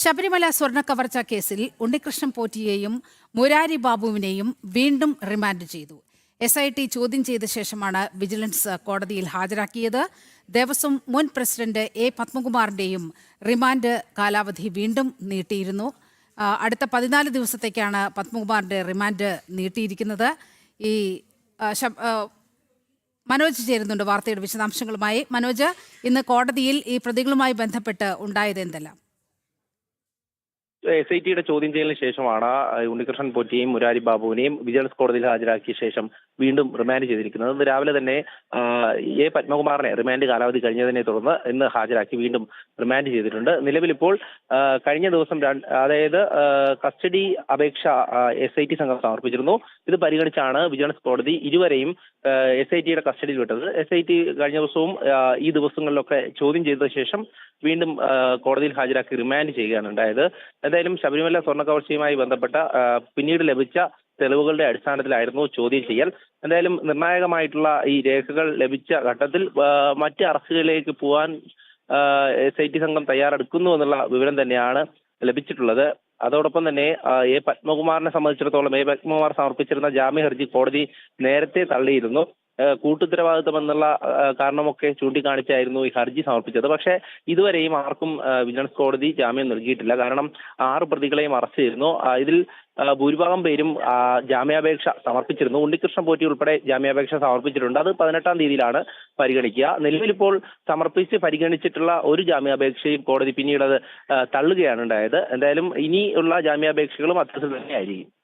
ശബരിമല സ്വർണ കവർച്ച കേസിൽ ഉണ്ണികൃഷ്ണൻ പോറ്റിയെയും മുരാരി ബാബുവിനെയും വീണ്ടും റിമാൻഡ് ചെയ്തു. എസ് ഐ ടി ചോദ്യം ചെയ്ത ശേഷമാണ് വിജിലൻസ് കോടതിയിൽ ഹാജരാക്കിയത്. ദേവസ്വം മുൻ പ്രസിഡന്റ് എ പത്മകുമാറിന്റെയും റിമാൻഡ് കാലാവധി വീണ്ടും നീട്ടിയിരുന്നു. അടുത്ത പതിനാല് ദിവസത്തേക്കാണ് പത്മകുമാറിന്റെ റിമാൻഡ് നീട്ടിയിരിക്കുന്നത്. ഈ മനോജ് ചേരുന്നുണ്ട് വാർത്തയുടെ വിശദാംശങ്ങളുമായി. മനോജ് ഇന്ന് കോടതിയിൽ ഈ പ്രതികളുമായി ബന്ധപ്പെട്ട് ഉണ്ടായത് എന്തെല്ലാം? എസ് ഐ ടിയുടെ ചോദ്യം ചെയ്യലിന് ശേഷമാണ് ഉണ്ണികൃഷ്ണൻ പൊറ്റിയെയും മുരാരി ബാബുവിനെയും വിജിലൻസ് കോടതിയിൽ ഹാജരാക്കിയ ശേഷം വീണ്ടും റിമാൻഡ് ചെയ്തിരിക്കുന്നത്. ഇന്ന് രാവിലെ തന്നെ എ പത്മകുമാറിനെ റിമാൻഡ് കാലാവധി കഴിഞ്ഞതിനെ തുടർന്ന് ഇന്ന് ഹാജരാക്കി വീണ്ടും റിമാൻഡ് ചെയ്തിട്ടുണ്ട്. നിലവിൽ ഇപ്പോൾ കഴിഞ്ഞ ദിവസം അതായത് കസ്റ്റഡി അപേക്ഷ എസ് ഐ ടി സംഘം സമർപ്പിച്ചിരുന്നു. ഇത് പരിഗണിച്ചാണ് വിജിലൻസ് കോടതി ഇരുവരെയും എസ് ഐ ടിയുടെ കസ്റ്റഡിയിൽ വിട്ടത്. എസ് ഐ ടി കഴിഞ്ഞ ദിവസവും ഈ ദിവസങ്ങളിലൊക്കെ ചോദ്യം ചെയ്ത ശേഷം വീണ്ടും കോടതിയിൽ ഹാജരാക്കി റിമാൻഡ് ചെയ്യുകയാണ് ഉണ്ടായത്. എന്തായാലും ശബരിമല സ്വർണ കവർച്ചയുമായി ബന്ധപ്പെട്ട പിന്നീട് ലഭിച്ച തെളിവുകളുടെ അടിസ്ഥാനത്തിലായിരുന്നു ചോദ്യം ചെയ്യൽ. എന്തായാലും നിർണായകമായിട്ടുള്ള ഈ രേഖകൾ ലഭിച്ച ഘട്ടത്തിൽ മറ്റ് അറസ്റ്റുകളിലേക്ക് പോകാൻ എസ് ഐ ടി സംഘം തയ്യാറെടുക്കുന്നു എന്നുള്ള വിവരം തന്നെയാണ് ലഭിച്ചിട്ടുള്ളത്. അതോടൊപ്പം തന്നെ എ പത്മകുമാറിനെ സംബന്ധിച്ചിടത്തോളം എ പത്മകുമാർ സമർപ്പിച്ചിരുന്ന ജാമ്യ ഹർജി കോടതി നേരത്തെ തള്ളിയിരുന്നു. ആ, കൂട്ടുത്തരവാദിത്തം എന്നുള്ള ആ, കാരണമൊക്കെ ചൂണ്ടിക്കാണിച്ചായിരുന്നു ഈ ഹർജി സമർപ്പിച്ചത്. പക്ഷേ ഇതുവരെയും ആർക്കും വിജിലൻസ് കോടതി ജാമ്യം നൽകിയിട്ടില്ല. കാരണം ആറ് പ്രതികളെയും അറസ്റ്റ് ചെയ്തിരുന്നു. ഇതിൽ ഭൂരിഭാഗം പേരും ജാമ്യാപേക്ഷ സമർപ്പിച്ചിരുന്നു. ഉണ്ണികൃഷ്ണൻ പോറ്റി ഉൾപ്പെടെ ജാമ്യാപേക്ഷ സമർപ്പിച്ചിട്ടുണ്ട്. അത് പതിനെട്ടാം തീയതിയിലാണ് പരിഗണിക്കുക. നിലവിലിപ്പോൾ സമർപ്പിച്ച് പരിഗണിച്ചിട്ടുള്ള ഒരു ജാമ്യാപേക്ഷയും കോടതി പിന്നീട് അത് തള്ളുകയാണ് ഉണ്ടായത്. എന്തായാലും ഇനിയുള്ള ജാമ്യാപേക്ഷകളും അത്തരത്തിൽ തന്നെയായിരിക്കും.